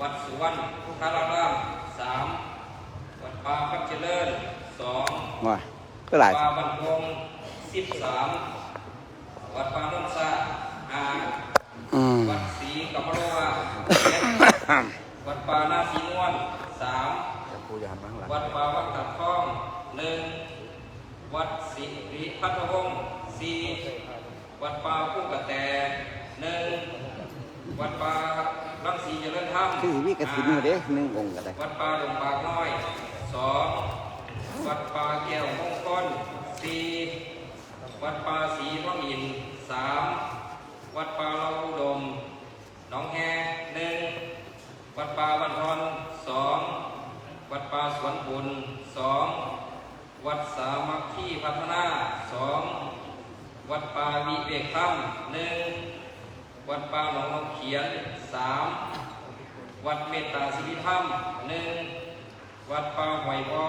วัดสุวรรณธารารามสามวัดป่าพัดเจริญสองว่าก็หลายป่าบันคงสิบสามวัดป่าโนนสาห้าอืมวัดศรีกัมพโลวาเจ็ดวัดป่านาสีนวลสามกูจะหันมาข้างหลังวัดป่าวัดตัดทองหนึ่งวัดศรีริพัทวงศ์สี่วัดป่าผู้กระแตหนึ่งวัดป่ารังสี คือวิกสินอยู่เด้หนึ่งองค์ก็ได้วัดป่าหลวงปากน้อยสองวัดป่าแก้วมงคลสี่วัดป่าศรีพระอินสามวัดป่าเราอุดมหนองแฮหนึ่งวัดป่าวันทอนสองวัดป่าสวนบุญสองวัดสามัคคีพัฒนาสองวัดป่าวิเวกธรรมหนึ่งวัดป่าหนองเขียนสาม วัดเมตตาสิริธรรมหนึ่งวัดป่าหอยบอ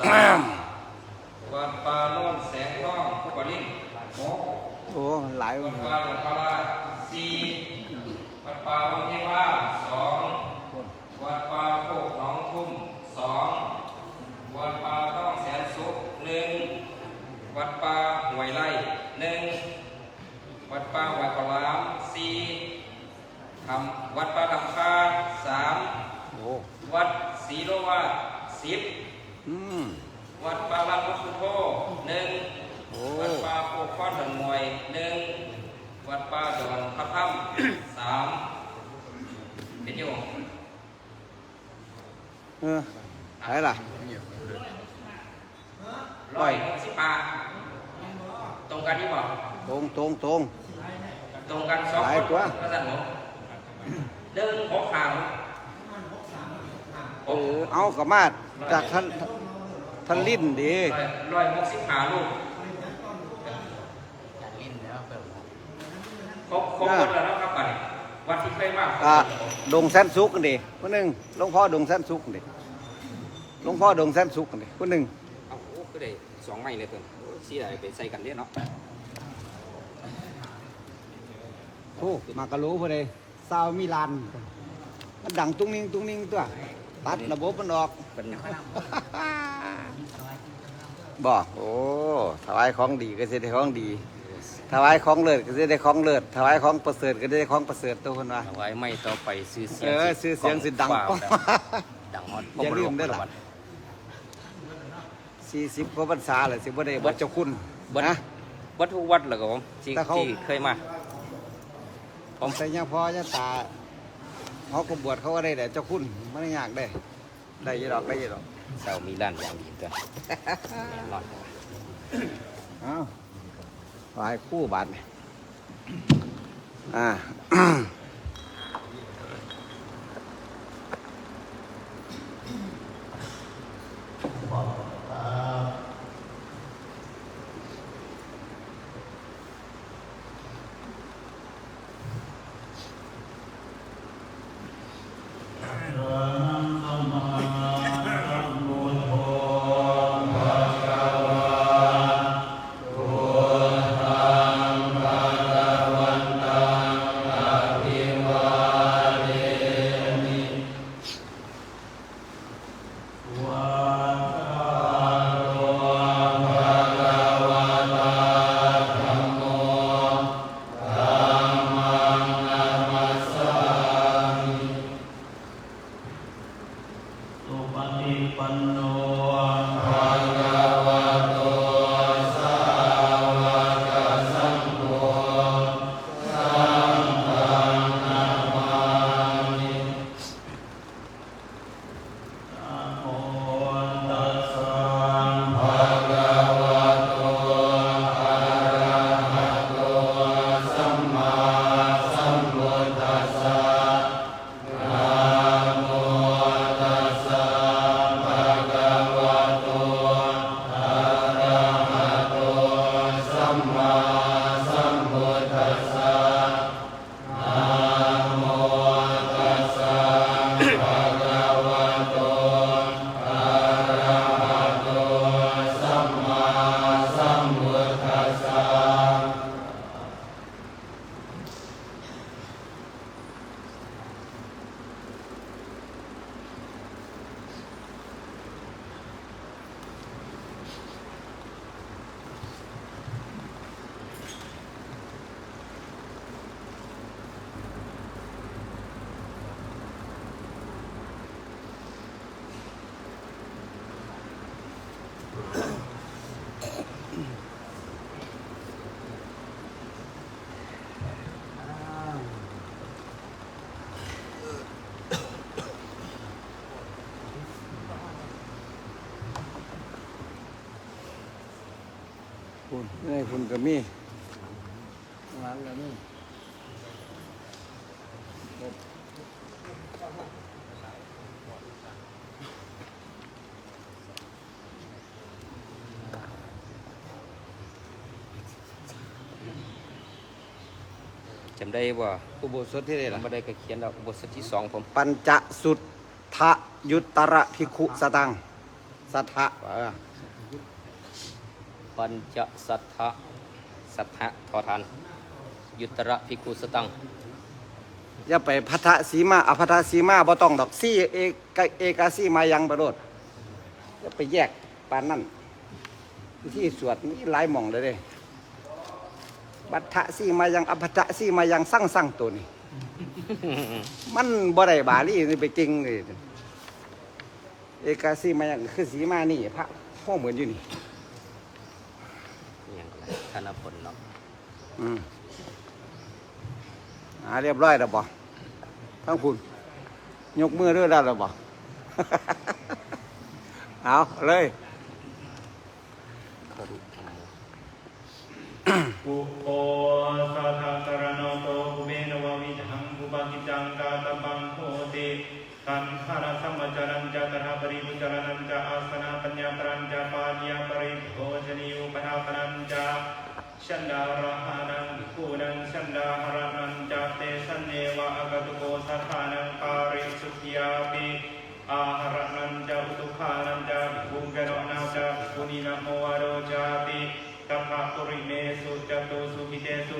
สามวัดป่าโน่นแสงทองผู้ปริงหกโอ้หลายวัดป่าหลวงพระราชสี่วัดป่าวังเทว่าสองวัดป่าโคกหนองทุ่มสองวัดป่าต้องแสนสุขหนึ่งวัดป่าหวยไร่หนึ่งวัดป่าหวยขาวหลามสี่ทำวัดป่าทำคาสาม โอ้ วัดศรีโลวาสิบอืม วัดป่าลำพุสุโธหนึ่งโอ้ วัดป่าโคกข้อนหันมวยหนึ่งวัดป่าดอนพระถ้ำ สามเป็นโยงเออหลายล่ะ ร้อยหกสิบแปดตรงกันที่บอก ตรงตรงตรง ตรงกันสองหลาคยนกว่าพระสันหกเดินหกขาง เออเอากลับมาจากท่านท่านลิ้นดีร้อยหกสิบห้าลูกครบครบหมดแล้วนะครับไปวัดที่เคยมากอ่าดงแสนสุกกันดิคนหนึ่งหลวงพ่อดงแสนสุกกันดิหลวงพ่อดงแสนสุกกันดิคนหนึ่งเอาโอ้ก็ได้สองไม้เลยเพิ่นโอ้สีอะไรไปใส่กันเด้เนาะโอ้มากระรู้พอดีซาวมิลานมันดังตุ้งนิ่งตุ้งนิ่งตัว ตัดระบบมันออกเป็นหยังบอกโอ้ถวายของดีก็จะได้ของดีถวายของเลิศก็จะได้ของเลิศถวายของประเสริฐก็จะได้ของประเสริฐตัวคนว่าเอาไว้ไม่ต่อไปซื้อเสีเอยงอซื้อเสียงสิดังกว้าป้องดังฮอดอย่าลืมเด้อล่ะสี่สิบกว่าพรรษาเลยสิบ่ได้วัดเจ้าคุณเบิดนะวัดทุกวัดแล้วก็ผมที่แต่เขาที่เคยมาผมใส่ยาพ่อยาตา เขาก็บวชเขาก็ได้แต่เจ้าคุณไม่ได้ยากได้ได้อยี่ดอกได้อยี่ดอกเสามีร้านอย่างดีตัวแน่นอนเอ้าขอให้คู่บาทนี่อ่า คุณนี่คุณก็มี จำได้ว่าอุโบสถที่ไหนผมล่ะไม่ได้ก็เขียนแล้วบทที่สองผมปัญจสุทธยุตระภิกขุสตังสัทธะเออปัญจสัทธะสัทธะทอทานยุตระภิกขุสตังอย่าไปพัทธสีมาอภัทธสีมาบ่ต้องดอกซี่เอกเอกาสีมายังประโดดอย่าไปแยกปานนั่นที่สวดนี่หลายหม่องเลยเด้ บัทธะสีมายังอภัทธสีมายังสั่งสั่งตัวนี้ มันบ่ได้บาลีนี่ไปจริงเลยเอกาสีมายังคือสีมานี่พระพ่อเหมือนอยู่นี่อย่างไรธนพลเนาะอืมอ่าเรียบร้อยแล้วบ่ทั้งคุณยกมือเรื่อยแล้วบ่ เอาเลย คารุธรรม โมปุโปสัทธะสรณโตภุเมนววิถังภุปกิจังกาตบังโหติตันหารสัมมจรัญจะตถาปริปุจารัญจะอาสนะปัญญาปรัญจะปาญญาปริโภชนิยุปนาปนัญจะชันดาระห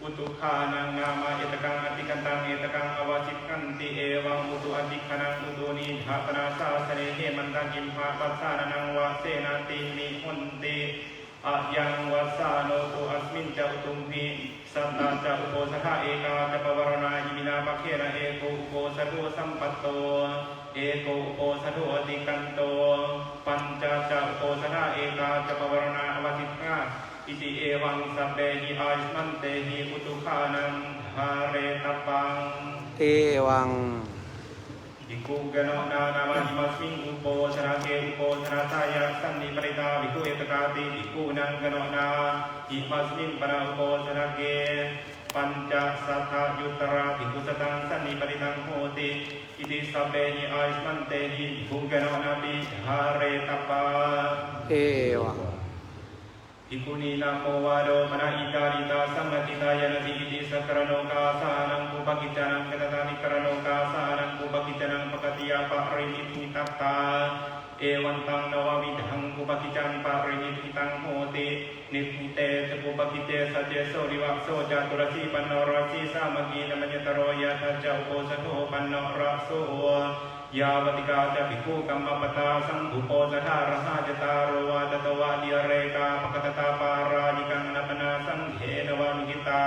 ตายนะทิยปรานิติมิภิกขุนังวัตังจานันเตหิอารามิเกหิติภิกขุหิติกตานิปะรินิพิตานิหุนติชันดานังนานังภิกขุนังอภานังนามาเอตกังอติกันตังเอตกังอวาชิกันติเอวังอุตุอติขนังอุตุนีหาปนาสาสเนเหมันตังกิมหาปัสสานังวาเสนาตินิหุนติอะยังวัสาโนตุอัสมินจะอุตุมหิสัตตาจะอุโบสถาเอกาจะปวารณาอิมินาปะเคนะเอโกอุโบสถุสัมปัตโตเอโกอุโบสถุอติกันโตปัญจจะอุโบสถาเอกาจะปวารณาอวติกา อิติเอวังสัพเพหิอายุมันเตหิอุตุขานังหาเรตปัง เอวังอิกุกะโนนานามานิมัสมิงอุโปชนะเกอุโปชนะทายาสันนิปริตาวิกุเอตกาติอิกุนังกะโนนาอิมัสมิงปนาอุโปชนะเกปัญจสัทธายุตราภิกขุสตังสันนิปริตังโหติอิติสัพเพหิอายุมันเตหิอิกุกะโนนาปิหาเรตปังเอวังภิกขุนีนาโมวาโดมนะอิตาริตาสัมมติตายนะติอิติสักรโนกาสานังปุปกิจานังกตตานิกรโนกาสานังปุปกิจานังปกติยาปะรินิทิตัตตาเอวันตังนววิดังปุปกิจังปะรินิทิตังโหตินิพิเตสปุปกิเตสัจเจโสริวักโสจตุรสีปันนรสีสามัคคีนมัญญตโรยะทัจจโอสโทปันนราโส ยาวติกาจะภิกขุกัมมปตาสังบุโปสถารหาจตารวาตตวาเดียเรกาปกตตาปารายิกังนปนาสังเฮนวามิกิตา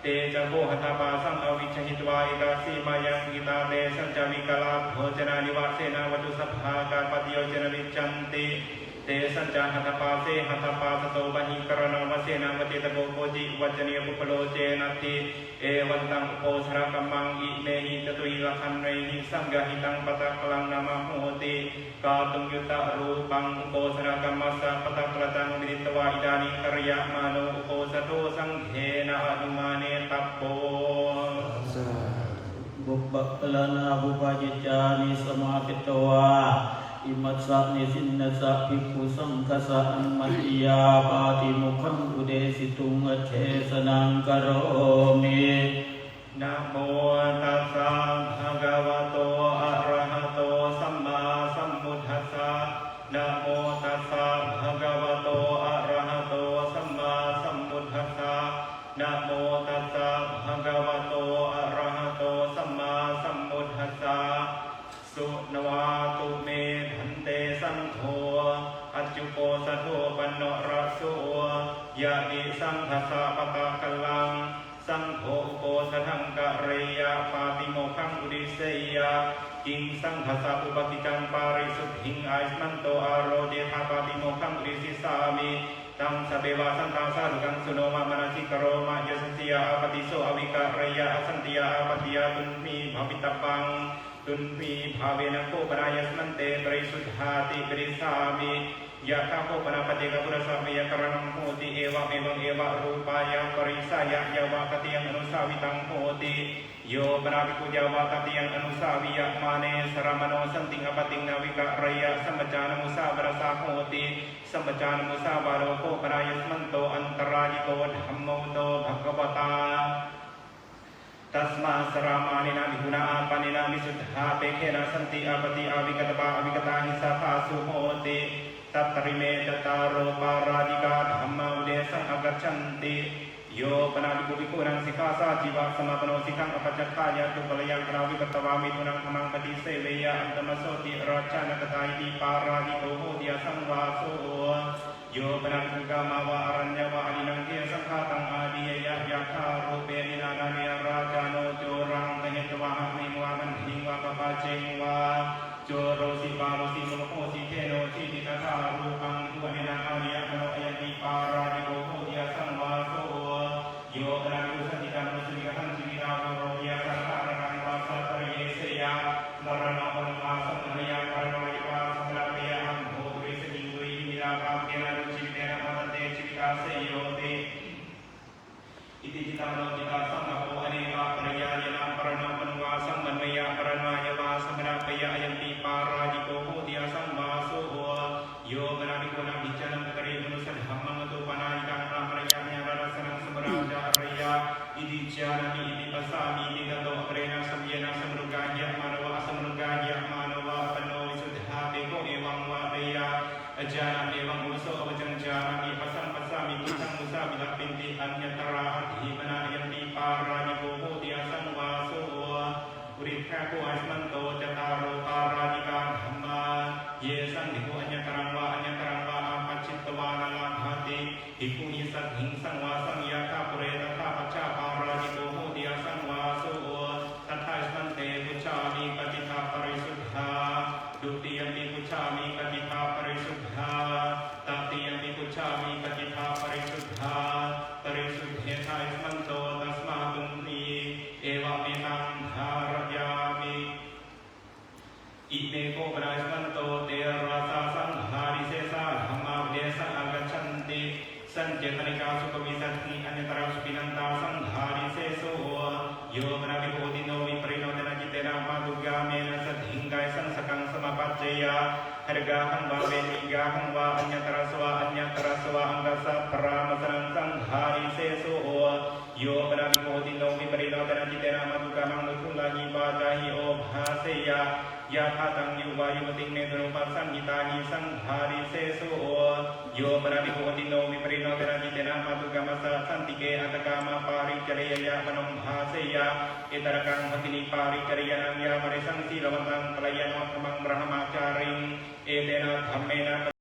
เตจะโพหตาปาสังอวิชหิตวาอิกาสีมายังกิตาเตสัจจวิกลาโภจนานิวาเสนาวัตุสัพพากาปฏิโยจนวิจันติ තේසජාහත පාසේ හත පාසතෝ බහි කරණෝ වසේ නම්වතිත බෝපෝජි වචනය පුපලෝචේ නති ඒවත්තං උපෝසර කම්මං ඉමේ හිතතු ඉලකන්වේහි සංගහිතං පතක්ලං නමං හෝති කාතුම් යුත රූපං උපෝසර කම්මස්ස පතක්ලතං විදිත්වා ඉදානි කර්යමානෝ උපෝසතෝ සංඝේන අනුමානේ තප්පෝ බුබ්බක්කලනා උපජිචානි සමාපිතවා. จิวัจเนียปุปโลเจนัตติเอวันตังอุโปสระกัมมังอิเมหิจตุยละคันเรหิสังกหิตังปตะนิสินิสินสาปิตวาอิมัสะภิกขุสังคสะอันมัติยาปาติมุขังอุเดสิตุงเชสนังกโรมินะโมตัสสะภะคะวะ สยากิงสังฆสาปุปติจังปาริสุทธิงไอสมันโตอารโรเดหาปาติโมขังริสิสามิตังสเบวาสังฆาสารุกังสุโนมามนาสิกโรมายสันติยาอาปติโสอวิการยาสันติยาอาปติยาตุนมีภวิตปังตุนมีภาเวนโกปรายสมันเตปริสุทธาติปริสามิ ยังโหติเอวะเมวังเอวะรูปายะปริสายะยาวะตติยังอนุสาวิตังโหติโยปนาภิคุยาวะตติยังอนุสาวิยะมาเนสรามโนสันติงอปติงนาวิกะระยะสัมปจานมุสาบรสาโหติสัมปจานมุสาบาโรโคปนายสมันโตอันตรายิโตธรรมโมโตภะคะวตาตัสมาสรามานินามิหุนาอาปานินามิสุทธาเปเคนะสันติอปติอวิกตบาอวิกตาหิสาภาสุโหติ तत्रिमे चतारो पारादिका धर्मावलेशं अगच्छन्ति यो बनादिपुरिपुरं सिकासा जीवा समापनो सिखं अपचत्ताय तु बलयं प्राविपत्तवामि पुनं खमां पति सेवेय अन्तमसोति रक्षानकता इति पारादिको होदिय संवासो यो बनादिपुरिकामा वा अरण्य वा अलिनं गे सङ्घातं யோகன seso o yo berani poti nomi berita dengan kita nama duka mangu kulangi badahi o bahasa ya ya hatang yu bayu meting medro pasan kita ni sang hari seso o yo berani poti nomi berita dengan kita nama duka masa santike atakama pari karya ya menom bahasa ya kita rekan ni pari karya nam ya marisang si lewatan pelayan wakamang brahmacaring Edena, Amena,